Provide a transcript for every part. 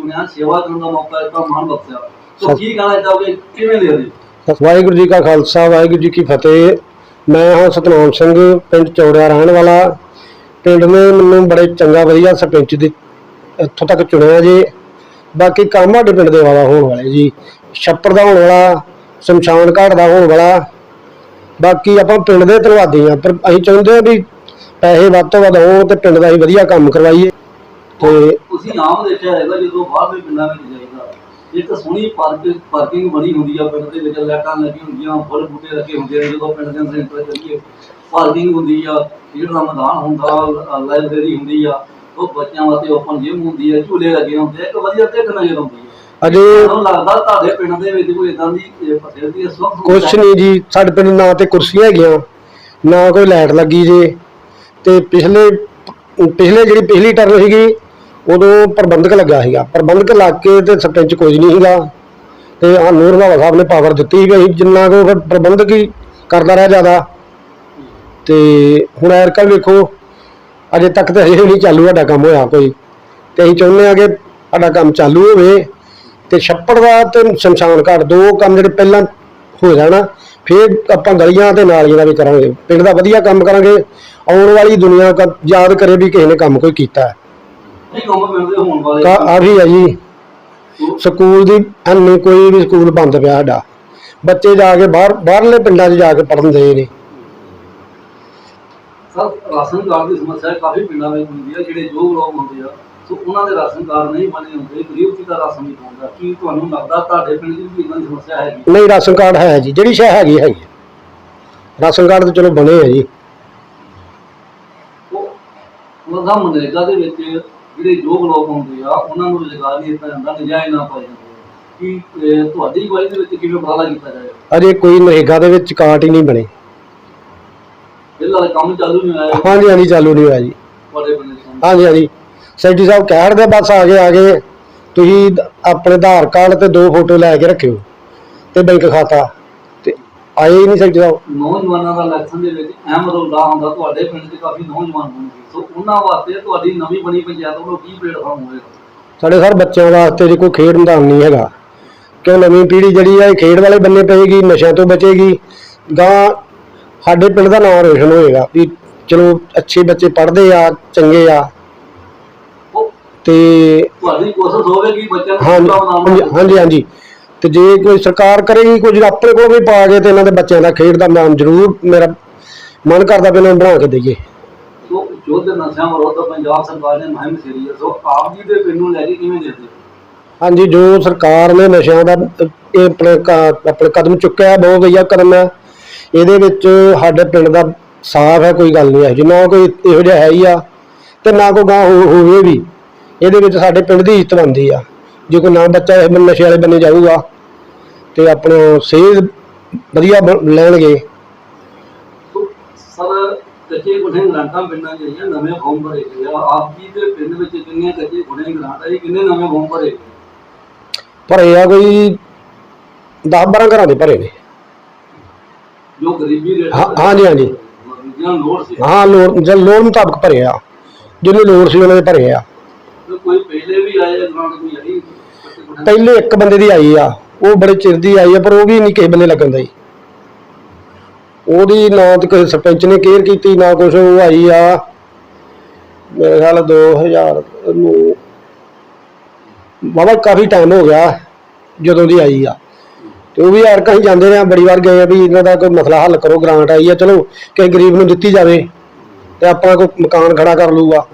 ਚੁਣਿਆ ਸੇਵਾ ਕਰਨ ਦਾ ਮੌਕਾ ਦਿੱਤਾ ਮਾਣ ਬਖਸ਼ਿਆ। ਸੋ ਕੀ ਕਹਿਣਾ ਚਾਹੋਗੇ ਕਿਵੇਂ ਦੇ ਦੇ ਵਾਹਿਗੁਰੂ ਜੀ ਕਾ ਖਾਲਸਾ ਵਾਹਿਗੁਰੂ ਜੀ ਕੀ ਫਤਿਹ। ਮੈਂ ਹਾਂ ਸਤਨਾਮ ਸਿੰਘ ਪਿੰਡ ਚੌੜਿਆ ਰਹਿਣ ਵਾਲਾ। ਪਿੰਡ ਨੇ ਮੈਨੂੰ ਬੜੇ ਚੰਗਾ ਵਧੀਆ ਸਰਪੰਚ ਦੇ ਇੱਥੋਂ ਤੱਕ ਚੁਣਿਆ ਜੀ। ਬਾਕੀ ਕੰਮ ਸਾਡੇ ਪਿੰਡ ਦੇ ਵਾਲਾ ਹੋਣ ਵਾਲੇ ਜੀ। ਛੱਪੜ ਦਾ ਹੋਣ ਵਾਲਾ ਸ਼ਮਸ਼ਾਨ ਘਾਟ ਦਾ ਹੋਣ ਵਾਲਾ। ਬਾਕੀ ਆਪਾਂ ਪਿੰਡ ਦੇ ਧੰਨਵਾਦੀ ਆ ਪਰ ਅਸੀਂ ਚਾਹੁੰਦੇ ਆ ਵੀ ਪੈਸੇ ਵੱਧ ਤੋਂ ਵੱਧ ਹੋਣ ਤੇ ਪਿੰਡ ਦਾ ਅਸੀਂ ਵਧੀਆ ਕੰਮ ਕਰਵਾਈਏ। ਤੇ ਤੁਸੀਂ ਆਮ ਦੇਖਿਆ ਹੈਗਾ ਜਦੋਂ ਬਾਹਰ ਦੇ ਪਿੰਡਾਂ ਵਿੱਚ ਜਾਈਦਾ ਇੱਕ ਸੋਹਣੀ ਪਾਰਕ ਪਾਰਕਿੰਗ ਬਣੀ ਹੁੰਦੀ ਆ ਪਿੰਡ ਦੇ ਵਿੱਚ ਲਾਈਟਾਂ ਲੱਗੀਆਂ ਹੁੰਦੀਆਂ ਫੁੱਲ ਬੂਟੇ ਲੱਗੇ ਹੁੰਦੇ ਆ ਜਦੋਂ ਪਿੰਡ ਦੇ ਸੈਂਟਰ ਚੱਲੀਏ ਪਾਰਕਿੰਗ ਹੁੰਦੀ ਆ ਖੇਡ ਦਾ ਮੈਦਾਨ ਹੁੰਦਾ ਲਾਇਬ੍ਰੇਰੀ ਹੁੰਦੀ ਆ ਉਹ ਬੱਚਿਆਂ ਵਾਸਤੇ ਓਪਨ ਜਿਮ ਹੁੰਦੀ ਆ ਝੂਲੇ ਲੱਗੇ ਹੁੰਦੇ ਆ ਇੱਕ ਵਧੀਆ ਤੇ ਨਜ਼ਰ ਆਉਂਦੀ ਆ। ਅਜੇ ਮੈਨੂੰ ਲੱਗਦਾ ਤੁਹਾਡੇ ਪਿੰਡ ਦੇ ਵਿੱਚ ਕੋਈ ਇਦਾਂ ਦੀ ਫੈਸਿਲਿਟੀ ਇਸ ਵਕਤ? ਕੁਛ ਨਹੀਂ ਜੀ ਸਾਡੇ ਪਿੰਡ ਨਾ ਤੇ ਕੁਰਸੀਆਂ ਹੈਗੀਆਂ ਨਾ ਕੋਈ ਲਾਈਟ ਲੱਗੀ ਜੇ ਤੇ ਪਿਛਲੇ ਪਿਛਲੇ ਜਿਹੜੀ ਪਿਛਲੀ ਟਰਮ ਸੀਗੀ ਉਦੋਂ ਪ੍ਰਬੰਧਕ ਲੱਗਾ ਸੀਗਾ। ਪ੍ਰਬੰਧਕ ਲੱਗ ਕੇ ਤੇ ਸਰਪੰਚ ਕੁਝ ਨਹੀਂ ਸੀਗਾ। ਤੇ ਆ ਨੂਰ ਬਾਬਾ ਸਾਹਿਬ ਨੇ ਪਾਵਰ ਦਿੱਤੀ ਵੀ ਅਸੀਂ ਜਿੰਨਾ ਕੋ ਫਿਰ ਪ੍ਰਬੰਧਕ ਹੀ ਕਰਦਾ ਰਿਹਾ ਜ਼ਿਆਦਾ। ਤੇ ਹੁਣ ਐਰਕਲ ਵੇਖੋ, ਅਜੇ ਤੱਕ ਤਾਂ ਇਹ ਨਹੀਂ ਚਾਲੂ ਸਾਡਾ ਕੰਮ ਹੋਇਆ ਕੋਈ। ਤੇ ਅਸੀਂ ਚਾਹੁੰਦੇ ਆ ਕਿ ਸਾਡਾ ਕੰਮ ਚਾਲੂ ਹੋਵੇ ਤੇ ਛੱਪੜ ਦਾ ਤੇ ਸ਼ਮਸ਼ਾਨ ਘਾਟ ਦੋ ਕੰਮ ਜਿਹੜੇ ਪਹਿਲਾਂ ਹੋ ਜਾਣਾ, ਫਿਰ ਆਪਾਂ ਗਲੀਆਂ ਤੇ ਨਾਲੀਆਂ ਦਾ ਵੀ ਕਰਾਂਗੇ। ਪਿੰਡ ਦਾ ਵਧੀਆ ਕੰਮ ਕਰਾਂਗੇ। ਆਉਣ ਵਾਲੀ ਦੁਨੀਆ ਯਾਦ ਕਰੇ ਵੀ ਕਿਸੇ ਨੇ ਕੰਮ ਕੋਈ ਕੀਤਾ। ਹੈ ਨਹੀਂ ਕੰਮ ਹੋਣ ਵਾਲੇ ਆ ਜੀ। ਸਕੂਲ ਦੀ ਐਨੀ ਕੋਈ ਵੀ ਸਕੂਲ ਬੰਦ ਪਿਆ ਸਾਡਾ। ਬੱਚੇ ਜਾ ਕੇ ਬਾਹਰ ਬਾਹਰਲੇ ਪਿੰਡਾਂ 'ਚ ਜਾ ਕੇ ਪੜ੍ਹਨ ਦੇ ਨੇ। ਸਰ ਰਾਸ਼ਨ ਕਾਰਡ ਦੀ ਸਮੱਸਿਆ ਕਾਫੀ ਪਿੰਡਾਂ ਵਿੱਚ ਹੁੰਦੀ ਹੈ ਜਿਹੜੇ ਜੋ ਲੋਕ ਹੁੰਦੇ ਆ ਸੋ ਉਹਨਾਂ ਦੇ ਰਾਸ਼ਨ ਕਾਰਡ ਨਹੀਂ ਬਣੇ ਹੁੰਦੇ ਗਰੀਬ ਜੀ ਦਾ ਰਾਸ਼ਨ ਨਹੀਂ ਪਾਉਂਦਾ ਕੀ ਤੁਹਾਨੂੰ ਲੱਗਦਾ ਤੁਹਾਡੇ ਪਿੰਡ ਦੀ ਵੀ ਇਹਨਾਂ ਦੀ ਸਮੱਸਿਆ ਹੈਗੀ? ਨਹੀਂ ਰਾਸ਼ਨ ਕਾਰਡ ਹੈ ਜੀ ਜਿਹੜੀ ਸ਼ੈ ਹੈਗੀ ਹੈਗੀ ਰਾਸ਼ਨ ਕਾਰਡ ਤਾਂ ਚਲੋ ਬਣੇ ਆ ਜੀ। ਉਹ ਉਹਦਾ ਮਨਰੇਗਾ ਦੇ ਵਿੱਚ ਜਿਹੜੇ ਯੋਗ ਲੋਕ ਹੁੰਦੇ ਆ ਉਹਨਾਂ ਨੂੰ ਰੁਜ਼ਗਾਰ ਨਹੀਂ ਦਿੱਤਾ ਜਾਂਦਾ ਨਜਾਇਜ਼ ਨਾ ਜਾਂਦੇ ਕੀ ਤੁਹਾਡੀ ਅਗਵਾਈ ਦੇ ਵਿੱਚ ਕਿਵੇਂ ਉਪਰਾਲਾ ਕੀਤਾ ਜਾਏਗਾ ਅਜੇ ਕੋਈ ਨਰੇਗਾ ਦੇ ਵਿੱਚ ਕਾਰਡ ਹੀ ਨਹੀਂ ਬਣੇ। ਫਿਲਹਾਲ ਕੰਮ ਚਾਲੂ ਨਹੀਂ ਹੋਇਆ। ਹਾਂਜੀ ਹਾਂਜੀ ਚਾਲੂ ਨਹੀਂ ਹੋਇਆ ਜੀ। ਤੁਹਾਡੇ ਦੇ ਹਾਂਜੀ ਹਾਂਜੀ। ਸੈਕਟਰੀ ਸਾਹਿਬ ਕਹਿ ਰਹੇ ਬਸ ਆ ਗਏ ਆ ਗਏ। ਤੁਸੀਂ ਦ- ਆਪਣੇ ਆਧਾਰ ਕਾਰਡ ਤੇ ਦੋ ਫੋਟੋ ਲੈ ਕੇ ਰੱਖਿਓ ਤੇ ਬੈਂਕ ਖਾਤਾ। ਆਏ ਹੀ ਨਹੀਂ ਸਾਹਿਬ ਨੌਜਵਾਨਾਂ ਦਾ ਇਲੈਕਸ਼ਨ ਦੇ ਵਿੱਚ ਅਹਿਮ ਰੋਲ ਅਦਾ ਹੁੰਦਾ ਤੁਹਾਡੇ ਪਿੰਡ 'ਚ ਕਾਫੀ ਨੌਜਵਾਨ ਹੋਣਗੇ ਸੋ। ਉਹਨਾਂ ਵਾਸਤੇ ਤੁਹਾਡੀ ਨਵੀਂ ਬਣੀ ਪੰਚਾਇਤ ਵੱਲੋਂ ਕੀ ਪਲੇਟਫਾਰਮ ਹੋਵੇਗਾ? ਸਾਡੇ ਸਰ ਬੱਚਿਆਂ ਵਾਸਤੇ ਜੇ ਕੋਈ ਖੇਡ ਮੈਦਾਨ ਨਹੀਂ ਹੈਗਾ। ਕਿਉਂ ਨਵੀਂ ਪੀੜ੍ਹੀ ਜਿਹੜੀ ਇਹ ਖੇਡ ਵਾਲੇ ਬੰਨੇ ਪਏਗੀ ਨਸ਼ਿਆਂ ਤੋਂ ਬਚੇਗੀ। ਗਾਂ ਸਾਡੇ ਪਿੰਡ ਦਾ ਨਾਮ ਰੋਸ਼ਨ ਹੋਏਗਾ ਵੀ ਚਲੋ ਅੱਛੇ ਬੱਚੇ ਪੜ੍ਹਦੇ ਆ ਚੰਗੇ ਆ। ਉਹ ਤੇ ਤੁਹਾਡੀ ਕੋਸ਼ਿਸ਼ ਹੋਵੇਗੀ ਬੱਚਿਆਂ ਨੂੰ ਹਾਂਜੀ- ਹਾਂਜੀ ਹਾਂਜੀ। ਤੇ ਜੇ ਕੋਈ ਸਰਕਾਰ ਕਰੇਗੀ ਕੁਝ ਆਪਣੇ ਕੋਲ ਵੀ ਪਾ ਕੇ ਤੇ ਇਹਨਾਂ ਦੇ ਬੱਚਿਆਂ ਦਾ ਖੇਡ ਦਾ ਮੈਦਾਨ ਜ਼ਰੂਰ ਮੇਰਾ ਮਨ ਕਰਦਾ ਵੀ ਇਹਨਾਂ ਨੂੰ ਬਣਾ ਕੇ ਦਈਏ। ਸੋ ਯੁੱਧ ਨਸ਼ਿਆਂ ਵਿਰੁੱਧ ਪੰਜਾਬ ਸਰਕਾਰ ਨੇ ਮੁਹਿੰਮ ਛੇੜੀ ਹੈ ਸੋ ਆਪ ਜੀ ਦੇ ਪਿੰਡ ਨੂੰ ਲੈ ਕੇ ਕਿਵੇਂ ਦੇਖਦੇ ਹੋ? ਹਾਂਜੀ ਜੋ ਸਰਕਾਰ ਨੇ ਨਸ਼ਿਆਂ ਦਾ ਇਹ ਆਪਣੇ ਕ- ਆਪਣੇ ਕਦਮ ਚੁੱਕਿਆ ਹੈ, ਬਹੁਤ ਵਧੀਆ ਕਦਮ ਹੈ। ਇਹਦੇ ਵਿੱਚ ਸਾਡੇ ਪਿੰਡ ਦਾ ਸਾਫ਼ ਹੈ ਕੋਈ ਗੱਲ ਨਹੀਂ ਹੈ। ਜਿੰਨਾ ਕੋਈ ਇਹੋ ਜਿਹਾ ਹੈ ਹੀ ਆ ਤੇ ਨਾ ਕੋਈ ਗਾਂ ਹੋਵੇ ਵੀ ਇਹਦੇ ਵਿੱਚ ਸਾਡੇ ਪਿੰਡ ਦੀ ਇੱਜ਼ਤ ਬਣਦੀ ਆ। ਜੇ ਕੋਈ ਨਾ ਬੱਚਾ ਇਹ ਨਸ਼ੇ ਵਾਲੇ ਬੰਨੇ ਜਾਊਗਾ ਤੇ ਆਪਣਾ ਸਿਹਤ ਵਧੀਆ ਬ- ਲੈਣਗੇ। ਸਰ ਕੱਚੇ ਗੁੱਠੇ ਗ੍ਰਾਂਟਾਂ ਪਿੰਡਾਂ 'ਚ ਜਿਹੜੀਆਂ ਨਵੇਂ ਫਾਰਮ ਭਰੇ ਗਏ ਆ ਆਪ ਜੀ ਦੇ ਪਿੰਡ ਵਿੱਚ ਕਿੰਨੇ ਕੱਚੇ ਗੁੱਠੇ ਗ੍ਰਾਂਟ ਆਏ ਕਿੰਨੇ ਨਵੇਂ ਫਾਰਮ ਭਰੇ ਗਏ? ਭਰੇ ਆ ਕੋਈ 10 12 ਘਰਾਂ ਦੇ ਭਰੇ ਨੇ। ਜੋ ਗਰੀਬੀ ਰੇਟ ਹਾਂ- ਹਾਂਜੀ, ਹਾਂਜੀ। ਜਿਹਨਾਂ ਨੂੰ ਲੋੜ ਸੀ। ਹਾਂ ਲੋੜ ਜਦ ਲੋੜ ਮੁਤਾਬਕ ਭਰੇ ਆ। ਜਿਹਨੂੰ ਲੋੜ ਸੀ ਉਹਨਾਂ ਦੇ ਭਰੇ ਆ। ਕੋਈ ਪਹਿਲੇ ਵੀ ਆਏ ਗ੍ਰਾਂਟ ਕੋਈ ਆਈ? ਪਹਿਲੇ ਇੱਕ ਬੰਦੇ ਦੀ ਆਈ ਆ, ਉਹ ਬੜੇ ਚਿਰ ਦੀ ਆਈ ਆ, ਪਰ ਉਹ ਵੀ ਨਹੀਂ ਕਿਸੇ ਬੰਦੇ ਲੱਗਣ ਦੀ ਉਹਦੀ ਨਾ ਤੇ ਕਿਸੇ ਸਰਪੰਚ ਨੇ ਕੇਅਰ ਕੀਤੀ, ਨਾ ਕੁਛ, ਉਹ ਆਈ ਆ, ਮੇਰੇ ਖਿਆਲ 2000 ਨੂੰ। ਬਾਬਾ ਕਾਫੀ ਟਾਈਮ ਹੋ ਗਿਆ ਜਦੋਂ ਦੀ ਆਈ ਆ। ਤੇ ਉਹ ਵੀ ਯਾਰ ਕਹੀਂ ਜਾਂਦੇ ਰਹੇ ਆ ਬੜੀ ਵਾਰ ਗਏ ਆ ਵੀ ਇਹਨਾਂ ਦਾ ਕੋਈ ਮਸਲਾ ਹੱਲ ਕਰੋ ਗ੍ਰਾਂਟ ਆਈ ਆ, ਚਲੋ, ਕਿਸੇ ਗਰੀਬ ਨੂੰ ਦਿੱਤੀ ਜਾਵੇ ਤੇ ਆਪਣਾ ਕੋਈ ਮਕਾਨ ਖੜਾ ਕਰ ਲੂਗਾ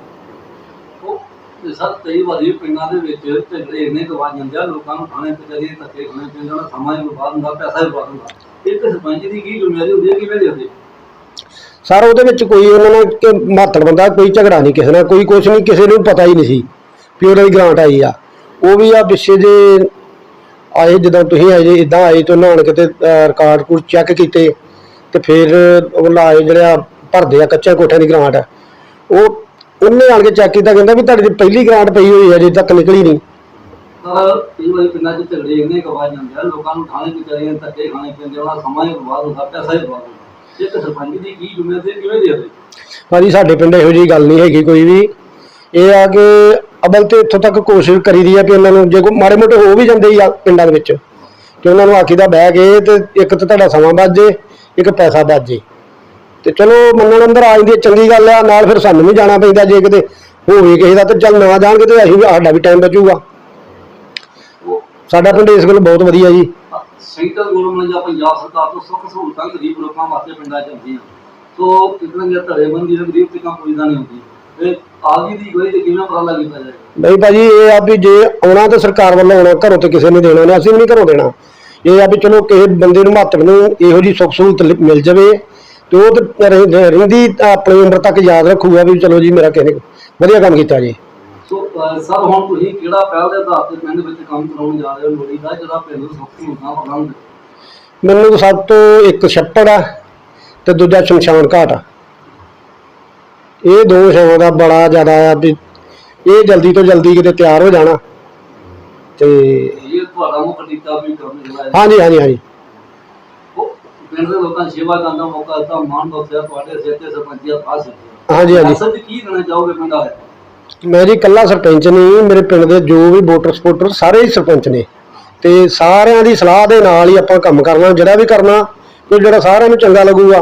ਤੇ ਸਰ, ਕਈ ਵਾਰੀ ਪਿੰਡਾਂ ਦੇ ਵਿੱਚ ਝਗੜੇ ਇੰਨੇ ਗਵਾ ਜਾਂਦੇ ਆ, ਲੋਕਾਂ ਨੂੰ ਖਾਣੇ ਕਚਹਿਰੀ ਧੱਕੇ ਖਾਣੇ ਪੈਂਦੇ ਉਹਨਾਂ ਸਮਾਂ ਹੀ ਬਰਬਾਦ ਹੁੰਦਾ, ਪੈਸਾ ਵੀ ਬਰਬਾਦ ਹੁੰਦਾ। ਇੱਕ ਸਰਪੰਚ ਦੀ ਕੀ ਜ਼ਿੰਮੇਵਾਰੀ ਹੁੰਦੀ ਹੈ, ਕਿਵੇਂ ਦੇਖਦੇ ਸਰ, ਉਹਦੇ ਵਿੱਚ ਕੋਈ ਉਹਨਾਂ ਨਾਲ ਕਿ ਮਾਤੜ ਬੰਦਾ, ਕੋਈ ਝਗੜਾ ਨਹੀਂ, ਕਿਸੇ ਨਾਲ ਕੋਈ ਕੁਛ ਨਹੀਂ, ਕਿਸੇ ਨੂੰ ਪਤਾ ਹੀ ਨਹੀਂ ਸੀ ਵੀ ਉਹਨਾਂ ਦੀ ਗ੍ਰਾਂਟ ਆਈ ਆ। ਉਹ ਵੀ ਆ ਪਿੱਛੇ ਜੇ ਆਏ, ਜਦੋਂ ਤੁਸੀਂ ਆਏ, ਜੇ ਇਦਾਂ ਆਏ ਤੇ ਉਹਨਾਂ ਆਣ ਕੇ ਤੇ ਰਿਕਾਰਡ ਕੋਡ ਚੈੱਕ ਕੀਤੇ ਤੇ ਫਿਰ ਉਹ ਲਾਏ ਜਿਹੜਾ ਭਰਦੇ ਆ ਕੱਚੇ ਕੋਠਿਆਂ ਦੀ ਗ੍ਰਾਂਟ। ਉਹ ਉਹਨੇ ਆਣ ਕੇ ਚੈੱਕ ਕੀਤਾ ਕਹਿੰਦਾ ਵੀ ਤੁਹਾਡੀ ਪਹਿਲੀ ਗ੍ਰਾਂਟ ਪਈ ਹੋਈ ਹੈ ਅਜੇ ਤੱਕ ਨਿਕਲੀ ਨਹੀਂ। ਸਰ ਕਈ ਵਾਰੀ ਪਿੰਡਾਂ 'ਚ ਝਗੜੇ ਇੰਨੇ ਗਵਾ ਜਾਂਦੇ ਆ ਲੋਕਾਂ ਨੂੰ ਖਾਣੇ ਕਚਹਿਰੀਆਂ ਦੇ ਧੱਕੇ ਖਾਣੇ ਪੈਂਦੇ ਉਹਨਾਂ ਸਮਾਂ ਹੀ ਬਰਬਾਦ ਹੁੰਦਾ ਪੈਸਾ ਹੀ ਬਰਬਾਦ ਹੁੰਦਾ। ਇੱਕ ਸਰਪੰਚ ਦੀ ਕੀ ਜ਼ਿੰਮੇਵਾਰੀ ਕਿਵੇਂ ਦੇਖਦੇ ਭਾਜੀ ਸਾਡੇ ਪਿੰਡ ਇਹੋ ਜਿਹੀ ਗੱਲ ਨਹੀਂ ਹੈਗੀ ਕੋਈ ਵੀ। ਇਹ ਆ ਕਿ ਅਬਲ ਤੇ ਇੱਥੋਂ ਤੱਕ ਕੋਸ਼ਿਸ਼ ਕਰੀਦੀ ਆ ਕਿ ਉਹਨਾਂ ਨੂੰ ਜੇ ਕੋਈ ਮਾੜੇ ਮੋਟੇ ਹੋ ਵੀ ਜਾਂਦੇ ਹੀ ਆ ਪਿੰਡਾਂ ਦੇ ਵਿੱਚ ਕਿ ਉਹਨਾਂ ਨੂੰ ਆਖੀਦਾ ਬਹਿ ਕੇ ਤੇ ਇੱਕ ਤਾਂ ਤੁਹਾਡਾ ਸਮਾਂ ਬਚ ਜੇ ਇੱਕ ਪੈਸਾ ਬਚ ਜੇ। ਤੇ ਚਲੋ ਮੰਨਣ ਅੰਦਰ ਆ ਜਾਂਦੀ ਹੈ, ਚੰਗੀ ਗੱਲ ਆ ਨਾਲ ਫਿਰ ਸਾਨੂੰ ਵੀ ਜਾਣਾ ਪੈਂਦਾ ਜੇ ਕਿਤੇ ਹੋਵੇ ਕਿਸੇ ਦਾ ਤੇ ਚੱਲ ਨਾ ਜਾਣਗੇ ਤੇ ਅਸੀਂ ਸਾਡਾ ਵੀ ਟਾਈਮ ਬਚੂਗਾ। ਸਾਡਾ ਪਿੰਡ ਇਸ ਗੱਲ ਬਹੁਤ ਵਧੀਆ ਜੀ। ਸੈਂਟਰ ਗਵਰਨਮੈਂਟ ਜਾਂ ਪੰਜਾਬ ਸਰਕਾਰ ਤੋਂ ਸੁੱਖ ਸਹੂਲਤਾਂ ਗਰੀਬ ਲੋਕਾਂ ਵਾਸਤੇ ਪਿੰਡਾਂ 'ਚ ਹੁੰਦੀਆਂ। ਸੋ ਕਿਤਨਾ ਜੇ ਧੜੇਬੰਦੀ ਦੇ ਗਰੀਬ ਤੇ ਕੰਮ ਪੁੱਜਦਾ ਨਹੀਂ ਹੁੰਦੀ। ਨਹੀਂ ਭਾਜੀ ਇਹ ਆ ਵੀ ਜੇ ਆਉਣਾ ਤੇ ਸਰਕਾਰ ਵੱਲੋਂ ਆਉਣਾ ਘਰੋਂ ਤੇ ਕਿਸੇ ਨੇ ਦੇਣਾ ਨਹੀਂ ਅਸੀਂ ਵੀ ਨਹੀਂ ਘਰੋਂ ਦੇਣਾ। ਇਹ ਆ ਵੀ ਚਲੋ ਕਿਸੇ ਬੰਦੇ ਨੂੰ ਮਹੱਤਵ ਨੂੰ ਇਹੋ ਜੀ ਸੁੱਖ ਸਹੂਲਤ ਮਿਲ ਜਾਵੇ ਤੇ ਉਹ ਤੇ ਰਹਿ- ਰਹਿੰਦੀ ਆਪਣੀ ਉਮਰ ਤੱਕ ਯਾਦ ਰੱਖੂਗਾ ਵੀ ਚਲੋ ਜੀ ਮੇਰਾ ਕਿਸੇ ਨੇ ਵਧੀਆ ਕੰਮ ਕੀਤਾ ਜੀ। ਸੋ ਅਹ, ਸਰ ਹੁਣ ਤੁਸੀਂ ਕਿਹੜਾ ਪਹਿਲ ਦੇ ਆਧਾਰ ਤੇ ਪਿੰਡ ਵਿੱਚ ਕੰਮ ਕਰਾਉਣ ਜਾ ਰਹੇ ਹੋ? ਲੋੜੀ ਦਾ ਜਿਹੜਾ ਪਿੰਡ ਨੂੰ ਸੁੱਖ ਸਹੂਲਤਾਂ ਪ੍ਰਦਾਨ ਮੈਨੂੰ ਤਾਂ ਸਭ ਤੋਂ ਇੱਕ ਛੱਪੜ ਆ ਤੇ ਦੂਜਾ ਸ਼ਮਸ਼ਾਨ ਘਾਟ ਆ। ਇਹ ਦੋ ਛਾਵਾਂ ਦਾ ਬੜਾ ਜ਼ਿਆਦਾ ਆ ਵੀ ਇਹ ਜਲਦੀ ਤੋਂ ਜਲਦੀ ਕਿਤੇ ਤਿਆਰ ਹੋ ਜਾਣਾ। ਤੇ ਇਹ ਤੁਹਾਡਾ ਮੁੱਖ ਟੀਚਾ ਵੀ ਕਰਨ ਜਿਹੜਾ ਹੈ। ਹਾਂਜੀ ਹਾਂਜੀ ਹਾਂਜੀ। ਪਿੰਡ ਦੇ ਲੋਕਾਂ ਦੀ ਸੇਵਾ ਕਰਨ ਦਾ ਮੌਕਾ ਦਿੱਤਾ ਮਾਣ ਬਖਸ਼ਿਆ ਤੁਹਾਡੇ ਸਿਰ ਤੇ ਸਰਪੰਚੀ ਦਾ ਪਾਸ ਹਾਂਜੀ ਹਾਂਜੀ। ਅਸਲ ਕੀ ਕਹਿਣਾ ਚਾਹੋਗੇ ਪਿੰਡ ਵਾਲੇ ਮੈਂ ਜੀ ਇਕੱਲਾ ਸਰਪੰਚ ਨਹੀਂ ਮੇਰੇ ਪਿੰਡ ਦੇ ਜੋ ਵੀ ਵੋਟਰ ਸਪੋਰਟਰ ਸਾਰੇ ਹੀ ਸਰਪੰਚ ਨੇ। ਤੇ ਸਾਰਿਆਂ ਦੀ ਸਲਾਹ ਦੇ ਨਾਲ ਹੀ ਆਪਾਂ ਕੰਮ ਕਰਨਾ ਜਿਹੜਾ ਵੀ ਕਰਨਾ ਕਿ ਜਿਹੜਾ ਸਾਰਿਆਂ ਨੂੰ ਚੰਗਾ ਲੱਗੂਗਾ।